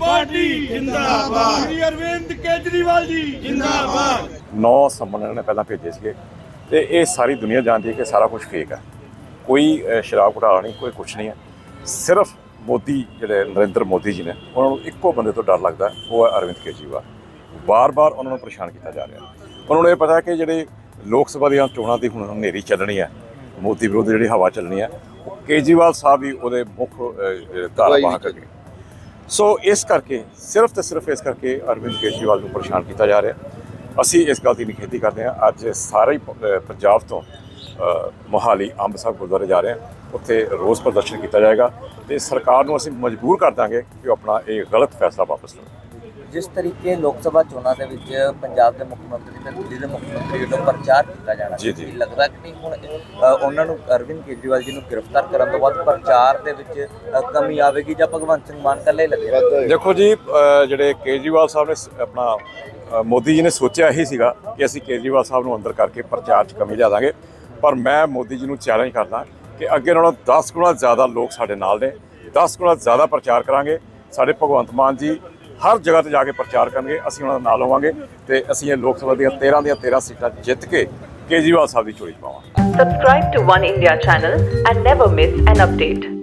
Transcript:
Party ਜਿੰਦਾਬਾਦ। ਸ਼੍ਰੀ ਅਰਵਿੰਦ ਕੇਜਰੀਵਾਲ ਜੀ। ਜਿੰਦਾਬਾਦ। ਨੌ ਸੰਮਨ ਨੇ ਪਹਿਲਾਂ ਭੇਜੇ ਸੀਗੇ ਤੇ ਇਹ ਸਾਰੀ ਦੁਨੀਆ ਜਾਣਦੀ ਹੈ ਕਿ ਸਾਰਾ ਕੁਝ ਫੇਕ ਹੈ ਕੋਈ ਸ਼ਰਾਬ ਘੁਟਾਲਾ ਨਹੀਂ ਕੋਈ ਕੁਝ ਨਹੀਂ ਹੈ। ਸਿਰਫ ਮੋਦੀ ਜਿਹੜੇ ਨਰਿੰਦਰ ਮੋਦੀ ਜੀ ਨੇ ਉਹਨਾਂ ਨੂੰ ਇੱਕੋ ਬੰਦੇ ਤੋਂ ਡਰ ਲੱਗਦਾ ਹੈ, ਉਹ ਹੈ ਅਰਵਿੰਦ ਕੇਜਰੀਵਾਲ। ਬਾਰ-ਬਾਰ ਉਹਨਾਂ ਨੂੰ ਪਰੇਸ਼ਾਨ ਕੀਤਾ ਜਾ ਰਿਹਾ। ਉਹਨਾਂ ਨੂੰ ਇਹ ਪਤਾ ਹੈ ਕਿ ਜਿਹੜੇ ਲੋਕ ਸਭਾ ਦੀਆਂ ਚੋਣਾਂ ਦੀ ਹੁਣ ਹਨੇਰੀ ਚੱਲਣੀ ਹੈ ਮੋਦੀ ਵਿਰੁੱਧ ਜਿਹੜੀ ਹਵਾ ਚੱਲਣੀ ਹੈ ਉਹ ਕੇਜਰੀਵਾਲ ਸਾਹਿਬ ਹੀ ਉਹਦੇ ਮੁੱਖ ਧਾਰਾ ਵਾਹਕ ਹੈਗੇ ਸੋ ਇਸ ਕਰਕੇ, ਸਿਰਫ ਤੇ ਸਿਰਫ ਇਸ ਕਰਕੇ ਅਰਵਿੰਦ ਕੇਜਰੀਵਾਲ ਨੂੰ ਪਰੇਸ਼ਾਨ ਕੀਤਾ ਜਾ ਰਿਹਾ। ਅਸੀਂ ਇਸ ਗੱਲ ਦੀ ਨਿਖੇਧੀ ਕਰਦੇ ਹਾਂ। ਅੱਜ ਸਾਰੇ ਹੀ ਪੰਜਾਬ ਤੋਂ ਮੋਹਾਲੀ ਅੰਬ ਸਾਹਿਬ ਗੁਰਦੁਆਰੇ ਜਾ ਰਹੇ ਹਾਂ। ਉੱਥੇ ਰੋਸ ਪ੍ਰਦਰਸ਼ਨ ਕੀਤਾ ਜਾਏਗਾ ਤੇ ਸਰਕਾਰ ਨੂੰ ਅਸੀਂ ਮਜਬੂਰ ਕਰ ਦਾਂਗੇ ਕਿ ਉਹ ਆਪਣਾ ਇਹ ਗਲਤ ਫੈਸਲਾ ਵਾਪਸ ਲਵੇ। ਜਿਸ ਤਰੀਕੇ ਲੋਕ ਸਭਾ ਚੋਣਾਂ ਦੇ ਵਿੱਚ ਪੰਜਾਬ ਦੇ ਮੁੱਖ ਮੰਤਰੀ ਤੇ ਦਿੱਲੀ ਦੇ ਮੁੱਖ ਮੰਤਰੀ ਵੱਲੋਂ ਪ੍ਰਚਾਰ ਕੀਤਾ ਜਾਣਾ ਜੀ, ਜੀ। ਲੱਗਦਾ ਕਿ ਨਹੀਂ ਹੁਣ ਉਹਨਾਂ ਨੂੰ ਅਰਵਿੰਦ ਕੇਜਰੀਵਾਲ ਜੀ ਨੂੰ ਗ੍ਰਿਫਤਾਰ ਕਰਨ ਤੋਂ ਬਾਅਦ ਪ੍ਰਚਾਰ ਦੇ ਵਿੱਚ ਕਮੀ ਆਵੇਗੀ ਜਾਂ ਭਗਵੰਤ ਸਿੰਘ ਮਾਨ ਕੱਲੇ ਲੱਗੇਗਾ? ਦੇਖੋ ਜੀ ਜਿਹੜੇ ਕੇਜਰੀਵਾਲ ਸਾਹਿਬ ਨੇ ਆਪਣਾ ਮੋਦੀ ਜੀ ਨੇ ਸੋਚਿਆ ਇਹੀ ਸੀਗਾ ਕਿ ਅਸੀਂ ਕੇਜਰੀਵਾਲ ਸਾਹਿਬ ਨੂੰ ਅੰਦਰ ਕਰਕੇ ਪ੍ਰਚਾਰ 'ਚ ਕਮੀ ਲਿਆ ਦਾਂਗੇ ਪਰ ਮੈਂ ਮੋਦੀ ਜੀ ਨੂੰ ਚੈਲੰਜ ਕਰਦਾ ਕਿ ਅੱਗੇ ਨਾਲੋਂ 10 ਗੁਣਾ ਜ਼ਿਆਦਾ ਲੋਕ ਸਾਡੇ ਨਾਲ ਨੇ 10 ਗੁਣਾ ਜ਼ਿਆਦਾ ਪ੍ਰਚਾਰ ਕਰਾਂਗੇ। ਸਾਡੇ ਭਗਵੰਤ ਮਾਨ ਜੀ ਹਰ ਜਗ੍ਹਾ ਤੇ ਜਾ ਕੇ ਪ੍ਰਚਾਰ ਕਰਨਗੇ, ਅਸੀਂ ਉਹਨਾਂ ਦਾ ਨਾਲ ਹੋਵਾਂਗੇ ਤੇ ਅਸੀਂ ਇਹ ਲੋਕ ਸਭਾ ਦੀਆਂ 13 ਦੀਆਂ 13 ਸੀਟਾਂ ਜਿੱਤ ਕੇ ਕੇਜਰੀਵਾਲ ਸਾਹਿਬ ਦੀ ਚੋਰੀ ਪਾਵਾਂਗੇ Subscribe to One India channel and never miss an update.